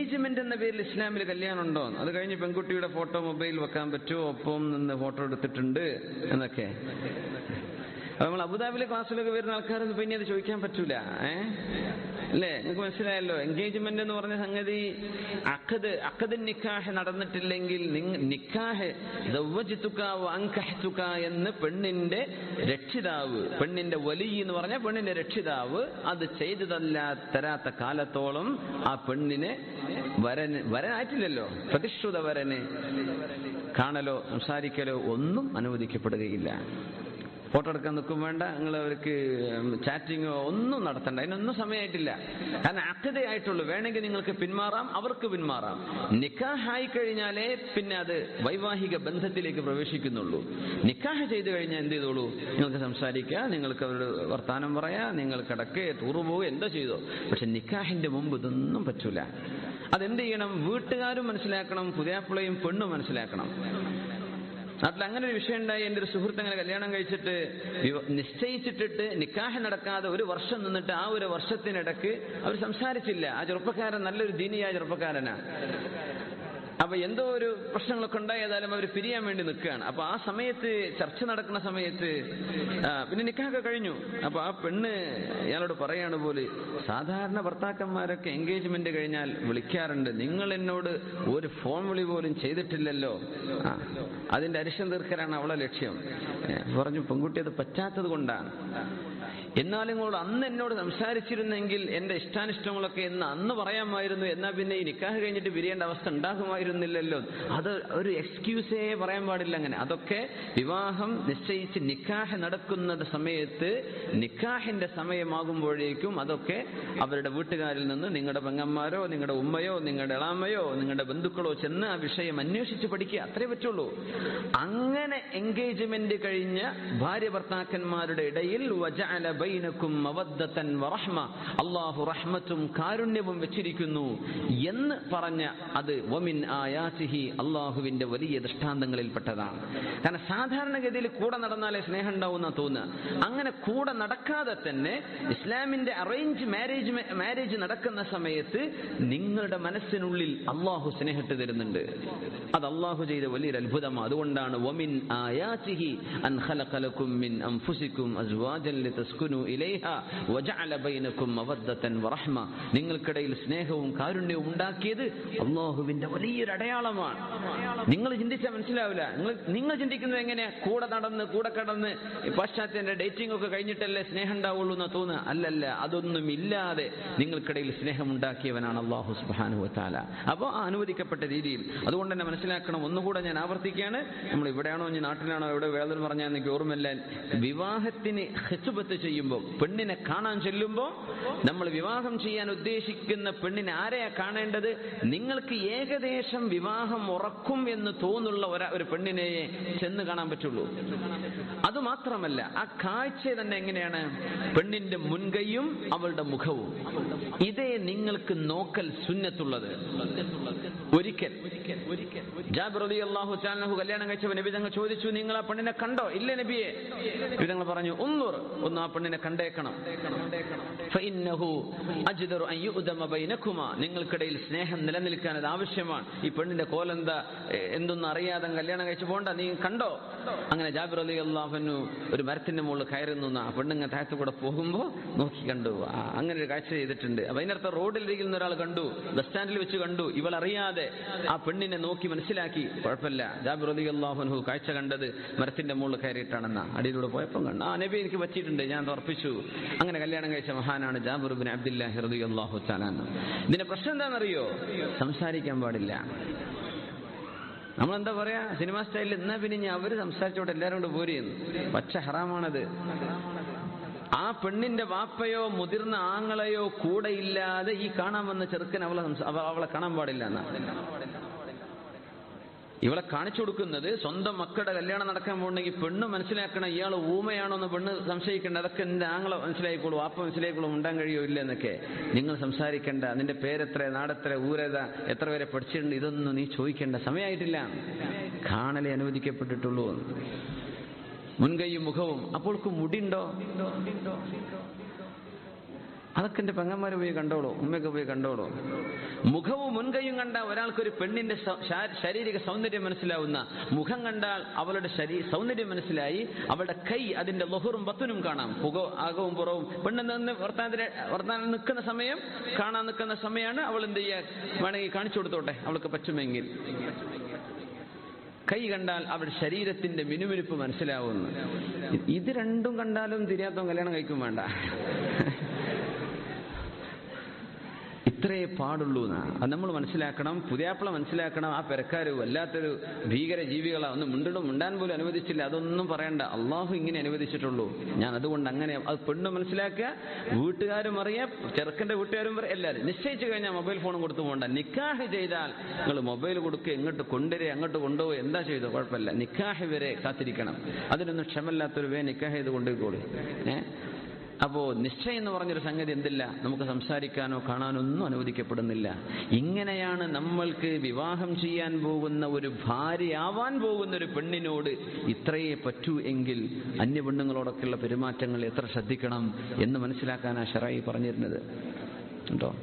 Engagement എന്ന പേരിൽ ഇസ്ലാമിൽ കല്യാണം ഉണ്ടോ അത് കഴിഞ്ഞ് പെൺകുട്ടിയുടെ ഫോട്ടോ മൊബൈൽ വെക്കാൻ പറ്റുമോ? ഒപ്പം നിന്ന് ഫോട്ടോ എടുത്തിട്ടുണ്ട് എന്നൊക്കെ. നമ്മൾ അബുദാബിലെ ക്ലാസ്സിലൊക്കെ വരുന്ന ആൾക്കാരൊന്നും പിന്നെ അത് ചോദിക്കാൻ പറ്റൂല ഏ? അല്ലേ? നിങ്ങൾക്ക് മനസ്സിലായല്ലോ? എൻഗേജ്മെന്റ് എന്ന് പറഞ്ഞ സംഗതി അഖദ് അഖദ് നിക്കാഹ് നടന്നിട്ടില്ലെങ്കിൽ നിക്കാഹ് വഅൻകഹ്തുക എന്ന് പെണ്ണിന്റെ രക്ഷിതാവ് പെണ്ണിന്റെ വലി എന്ന് പറഞ്ഞ പെണ്ണിന്റെ രക്ഷിതാവ് അത് ചെയ്തു തരാത്ത കാലത്തോളം ആ പെണ്ണിനെ വരന് വരനായിട്ടില്ലല്ലോ. പ്രതിഷ്ഠിത വരന്. കാണലോ സംസാരിക്കലോ ഒന്നും അനുവദിക്കപ്പെടുകയില്ല. ഫോട്ടോ എടുക്കാൻ നിൽക്കും വേണ്ട. നിങ്ങൾ അവർക്ക് ചാറ്റിങ്ങോ ഒന്നും നടത്തണ്ട. അതിനൊന്നും സമയമായിട്ടില്ല കാരണം അക്കതയായിട്ടുള്ളൂ വേണമെങ്കിൽ നിങ്ങൾക്ക് പിന്മാറാം അവർക്ക് പിന്മാറാം. നിക്കാഹായി കഴിഞ്ഞാലേ പിന്നെ അത് വൈവാഹിക ബന്ധത്തിലേക്ക് പ്രവേശിക്കുന്നുള്ളൂ. നിക്കാഹ് ചെയ്തു കഴിഞ്ഞാൽ എന്ത് ചെയ്തോളൂ? നിങ്ങൾക്ക് സംസാരിക്കുക നിങ്ങൾക്ക് അവരോട് വർത്താനം പറയാ നിങ്ങൾ കിടക്ക് ടൂറ് പോവുക എന്തോ ചെയ്തോ. പക്ഷെ നിക്കാഹിന്റെ മുമ്പ് ഇതൊന്നും പറ്റൂല. അതെന്ത് ചെയ്യണം? വീട്ടുകാരും മനസ്സിലാക്കണം പുതിയാപ്പിളയും പെണ്ണും മനസ്സിലാക്കണം. നാട്ടിൽ അങ്ങനെ ഒരു വിഷയം ഉണ്ടായി. എന്റെ ഒരു സുഹൃത്ത് അങ്ങനെ കല്യാണം കഴിച്ചിട്ട് നിശ്ചയിച്ചിട്ടിട്ട് നിക്കാഹ് നടക്കാതെ ഒരു വർഷം നിന്നിട്ട് ആ ഒരു വർഷത്തിനിടക്ക് അവർ സംസാരിച്ചില്ല. ആ ചെറുപ്പക്കാരൻ നല്ലൊരു ദീനിയായ ചെറുപ്പക്കാരനാ. അപ്പൊ എന്തോ ഒരു പ്രശ്നങ്ങളൊക്കെ ഉണ്ടായതാലും അവർ പിരിയാൻ വേണ്ടി നിൽക്കുകയാണ്. അപ്പൊ ആ സമയത്ത് ചർച്ച നടക്കുന്ന സമയത്ത് പിന്നെ നിക്കാഹൊക്കെ കഴിഞ്ഞു. അപ്പൊ ആ പെണ്ണ് ഇയാളോട് പറയാണ് പോലെ സാധാരണ ഭർത്താക്കന്മാരൊക്കെ എൻഗേജ്മെന്റ് കഴിഞ്ഞാൽ വിളിക്കാറുണ്ട്. നിങ്ങൾ എന്നോട് ഒരു ഫോൺ വിളി പോലും ചെയ്തിട്ടില്ലല്ലോ. അതിന്റെ അരിശം തീർക്കലാണ് അവളെ ലക്ഷ്യം. പറഞ്ഞു പെൺകുട്ടി അത് പറ്റാത്തത് കൊണ്ടാണ്. എന്നാലും കൂടെ അന്ന് എന്നോട് സംസാരിച്ചിരുന്നെങ്കിൽ എന്റെ ഇഷ്ടാനിഷ്ടങ്ങളൊക്കെ എന്ന് അന്ന് പറയാമായിരുന്നു. എന്നാ പിന്നെ ഈ നിക്കാഹ് കഴിഞ്ഞിട്ട് പിരിയേണ്ട അവസ്ഥ ഉണ്ടാകുമായിരുന്നില്ലല്ലോ അത് ഒരു എക്സ്ക്യൂസേ പറയാൻ പാടില്ല അങ്ങനെ. അതൊക്കെ വിവാഹം നിശ്ചയിച്ച് നിക്കാഹ് നടക്കുന്ന സമയത്ത് നിക്കാഹിന്റെ സമയമാകുമ്പോഴേക്കും അതൊക്കെ അവരുടെ വീട്ടുകാരിൽ നിന്ന് നിങ്ങളുടെ പെങ്ങന്മാരോ നിങ്ങളുടെ ഉമ്മയോ നിങ്ങളുടെ ഇളാമയോ നിങ്ങളുടെ ബന്ധുക്കളോ ചെന്ന് ആ വിഷയം അന്വേഷിച്ച് പഠിക്കുക. അത്രേ പറ്റുള്ളൂ. അങ്ങനെ എൻഗേജ്മെന്റ് കഴിഞ്ഞ ഭാര്യ ഭർത്താക്കന്മാരുടെ ഇടയിൽ അല്ലാഹു റഹ്മത്തും കാരുണ്യവും വെച്ചിരിക്കുന്നു എന്ന് പറഞ്ഞ അത് വമിൻ ആയാസിഹി അള്ളാഹുവിന്റെ വലിയ ദൃഷ്ടാന്തങ്ങളിൽപ്പെട്ടതാണ്. കാരണം സാധാരണഗതിയിൽ കൂടെ നടന്നാലേ സ്നേഹം ഉണ്ടാവുന്ന തോന്നുക. അങ്ങനെ കൂടെ നടക്കാതെ തന്നെ ഇസ്ലാമിന്റെ അറേഞ്ച് മാരേജ് മാരേജ് നടക്കുന്ന സമയത്ത് നിങ്ങളുടെ മനസ്സിനുള്ളിൽ അള്ളാഹു സ്നേഹിട്ട് തരുന്നുണ്ട്. അത് അള്ളാഹു ചെയ്ത വലിയൊരു അത്ഭുതമാണ്. അതുകൊണ്ടാണ് വമിൻ ആയാസിഹി അൻ മിൻ അസ്വാജൻ വജഅല ബൈനകും മവദ്ദതൻ വറഹ്മ. നിങ്ങൾക്കിടയിൽ സ്നേഹവും കാരുണ്യവും ഉണ്ടാക്കിയത് അള്ളാഹുവിന്റെ വലിയൊരു അടയാളമാണ് നിങ്ങൾ ചിന്തിച്ചാൽ മനസ്സിലാവില്ല. നിങ്ങൾ നിങ്ങൾ ചിന്തിക്കുന്നത് എങ്ങനെ? കൂടെ നടന്ന് കൂടെ കടന്ന് പാശ്ചാത്യന്റെ ഡേറ്റിംഗ് ഒക്കെ കഴിഞ്ഞിട്ടല്ലേ സ്നേഹം ഉണ്ടാവുള്ളൂ എന്ന് തോന്നുക? അല്ലല്ല അതൊന്നും ഇല്ലാതെ നിങ്ങൾക്കിടയിൽ സ്നേഹം ഉണ്ടാക്കിയവനാണ് അള്ളാഹു സുബ്ഹാനഹു വതആല. അപ്പോൾ ആ അനുവദിക്കപ്പെട്ട രീതിയിൽ. അതുകൊണ്ട് തന്നെ മനസ്സിലാക്കണം ഒന്നുകൂടെ ഞാൻ ആവർത്തിക്കുകയാണ്. നമ്മൾ ഇവിടെയാണോ ഇനി നാട്ടിലാണോ എവിടെ വേദന പറഞ്ഞാൽ എനിക്ക് ഓർമ്മയില്ല. വിവാഹത്തിന് ഹെച്ചുപത്ത് ചെയ്യുമ്പോൾ പെണ്ണിനെ കാണാൻ ചെല്ലുമ്പോൾ നമ്മൾ വിവാഹം ചെയ്യാൻ ഉദ്ദേശിക്കുന്ന പെണ്ണിനെ ആരെയാ കാണേണ്ടത്? നിങ്ങൾക്ക് ഏകദേശം വിവാഹം ഉറക്കും എന്ന് തോന്നുള്ള ഒരു പെണ്ണിനെ ചെന്ന് കാണാൻ പറ്റുള്ളൂ. അതുമാത്രമല്ല ആ കാഴ്ച തന്നെ എങ്ങനെയാണ്? പെണ്ണിന്റെ മുൻകൈയും അവളുടെ മുഖവും. ഇതേ നിങ്ങൾക്ക് നോക്കൽ സുന്നത്തുള്ളത്. ഒരിക്കൽ. ജാബിർ അള്ളാഹു കല്യാണം കഴിച്ചവൻ നബി തങ്ങൾ ചോദിച്ചു നിങ്ങൾ ആ പെണ്ണിനെ കണ്ടോ? ഇല്ല നബിയെ. നബി തങ്ങൾ പറഞ്ഞു ഒന്നൂർ ഒന്ന് ആ പെണ്ണിനെ കണ്ടേക്കണം. നിങ്ങൾക്കിടയിൽ സ്നേഹം നിലനിൽക്കാൻ അത് ആവശ്യമാണ്. ഈ പെണ്ണിന്റെ കോലെന്താ? എന്തൊന്നും അറിയാതെ കല്യാണം കഴിച്ചു പോണ്ട നീ കണ്ടോ? അങ്ങനെ ജാബിർ അലി അള്ളാഹുനു ഒരു മരത്തിന്റെ മുകളിൽ കയറി നിന്ന്. ആ പെണ്ണുങ്ങ താഴത്തു കൂടെ പോകുമ്പോ നോക്കി കണ്ടു. അങ്ങനെ ഒരു കാഴ്ച ചെയ്തിട്ടുണ്ട്. അപ്പൊ അതിനർത്ഥം റോഡിൽ ഇരിക്കുന്ന ഒരാൾ കണ്ടു. ബസ് സ്റ്റാൻഡിൽ വെച്ച് കണ്ടു. ഇവൾ അറിയാതെ ആ പെണ്ണിനെ നോക്കി മനസ്സിലാക്കി. കുഴപ്പമില്ല. ജാബിർ അലി അള്ളാഹുനു കാഴ്ച കണ്ടത് മരത്തിന്റെ മുകളിൽ കയറിയിട്ടാണെന്ന. അടിയിലൂടെ പോയപ്പോൾ കണ്ടു. ആ നബി എനിക്ക് പറ്റിയിട്ടുണ്ട്. ഞാൻ ഉറപ്പിച്ചു. അങ്ങനെ കല്യാണം കഴിച്ച മഹാനാണ് ജാബിർ ബിൻ അബ്ദുല്ലാഹി റളിയല്ലാഹു അള്ളാഹു ചാലാന്ന് ഇതിന്റെ പ്രശ്നം എന്താണെന്നറിയോ? സംസാരിക്കാൻ പാടില്ല. നമ്മളെന്താ പറയാ? സിനിമ സ്റ്റൈലിൽ എന്നാ പിന്നെ അവർ സംസാരിച്ചോട്ടെ? എല്ലാരും കൊണ്ട് പോരെയെന്ന് പച്ച ഹറാമാണത്. ആ പെണ്ണിന്റെ വാപ്പയോ മുതിർന്ന ആങ്ങളെയോ കൂടെ ഇല്ലാതെ ഈ കാണാൻ വന്ന ചെറുക്കൻ അവളെ അവളെ കാണാൻ പാടില്ല എന്നാ. ഇവളെ കാണിച്ചു കൊടുക്കുന്നത് സ്വന്തം മക്കളുടെ കല്യാണം നടക്കാൻ പോകണമെങ്കിൽ പെണ്ണ് മനസ്സിലാക്കണം ഇയാൾ ഊമയാണോ എന്ന് പെണ്ണ് സംശയിക്കേണ്ട. അതൊക്കെ എന്റെ ആങ്ങളെ മനസ്സിലായിക്കോളൂ വാപ്പ മനസ്സിലായിക്കോളൂ ഉണ്ടാൻ കഴിയോ ഇല്ല എന്നൊക്കെ നിങ്ങൾ സംസാരിക്കേണ്ട. നിന്റെ പേരെത്ര നാടെത്ര ഊരേതാ എത്ര വരെ പഠിച്ചിട്ടുണ്ട് ഇതൊന്നും നീ ചോദിക്കേണ്ട സമയമായിട്ടില്ല. കാണലേ അനുവദിക്കപ്പെട്ടിട്ടുള്ളൂ മുൻകൈയും മുഖവും. അപ്പോൾക്ക് മുടിണ്ടോ അതൊക്കെ എന്റെ പെങ്ങന്മാരെ പോയി കണ്ടോളൂ ഉമ്മയൊക്കെ പോയി കണ്ടോളൂ. മുഖവും മുൻകൈയും കണ്ട ഒരാൾക്ക് ഒരു പെണ്ണിന്റെ ശാരീരിക സൗന്ദര്യം മനസ്സിലാവുന്ന മുഖം കണ്ടാൽ അവളുടെ ശരീ സൗന്ദര്യം മനസ്സിലായി അവളുടെ കൈ അതിന്റെ ലൊഹറും ബത്തുനും കാണാം. പുക ആകവും പുറവും പെണ്ണ് നിന്ന് വർത്താനത്തിന് വർത്താനം നിൽക്കുന്ന സമയം കാണാൻ നിൽക്കുന്ന സമയമാണ് അവൾ എന്ത് ചെയ്യുക വേണമെങ്കിൽ കാണിച്ചു കൊടുത്തോട്ടെ അവൾക്ക് പറ്റുമെങ്കിൽ. കൈ കണ്ടാൽ അവരുടെ ശരീരത്തിന്റെ മിനുമിനുപ്പ് മനസ്സിലാവുന്നു. ഇത് രണ്ടും കണ്ടാലും തിരിയാത്തവൻ കല്യാണം കഴിക്കും വേണ്ട. ഇത്രയേ പാടുള്ളൂ അത് നമ്മൾ മനസ്സിലാക്കണം പുതിയാപ്പിള മനസ്സിലാക്കണം ആ പെരക്കാര് വല്ലാത്തൊരു ഭീകര ജീവികളാ ഒന്ന് മുണ്ടിടും മുണ്ടാൻ പോലും അനുവദിച്ചില്ല അതൊന്നും പറയണ്ട. അള്ളാഹു ഇങ്ങനെ അനുവദിച്ചിട്ടുള്ളൂ. ഞാൻ അതുകൊണ്ട് അങ്ങനെ അത് പെണ്ണ് മനസ്സിലാക്കുക വീട്ടുകാരും അറിയാം ചെറുക്കന്റെ വീട്ടുകാരും പറയാം എല്ലാവരും നിശ്ചയിച്ചു കഴിഞ്ഞാൽ മൊബൈൽ ഫോൺ കൊടുത്തു പോകണ്ട. നിക്കാഹ് ചെയ്താൽ നിങ്ങൾ മൊബൈൽ കൊടുക്കുക ഇങ്ങോട്ട് കൊണ്ടുവരെ അങ്ങോട്ട് കൊണ്ടുപോകുക എന്താ ചെയ്തു കുഴപ്പമില്ല. നിക്കാഹ് വരെ കാത്തിരിക്കണം. അതിനൊന്നും ക്ഷമല്ലാത്തൊരു വേ നിക്കാഹ് ചെയ്ത് കൊണ്ടുപോയിക്കോളൂ. ഏഹ് അപ്പോ നിശ്ചയം എന്ന് പറഞ്ഞൊരു സംഗതി എന്തില്ല? നമുക്ക് സംസാരിക്കാനോ കാണാനോ ഒന്നും അനുവദിക്കപ്പെടുന്നില്ല. ഇങ്ങനെയാണ് നമ്മൾക്ക് വിവാഹം ചെയ്യാൻ പോകുന്ന ഒരു ഭാര്യയാവാൻ പോകുന്ന ഒരു പെണ്ണിനോട് ഇത്രയേ പറ്റൂ എങ്കിൽ അന്യ പെണ്ണുങ്ങളോടൊക്കെയുള്ള പെരുമാറ്റങ്ങൾ എത്ര ശ്രദ്ധിക്കണം എന്ന് മനസ്സിലാക്കാനാ ഷറായി പറഞ്ഞിരുന്നത്. കേട്ടോ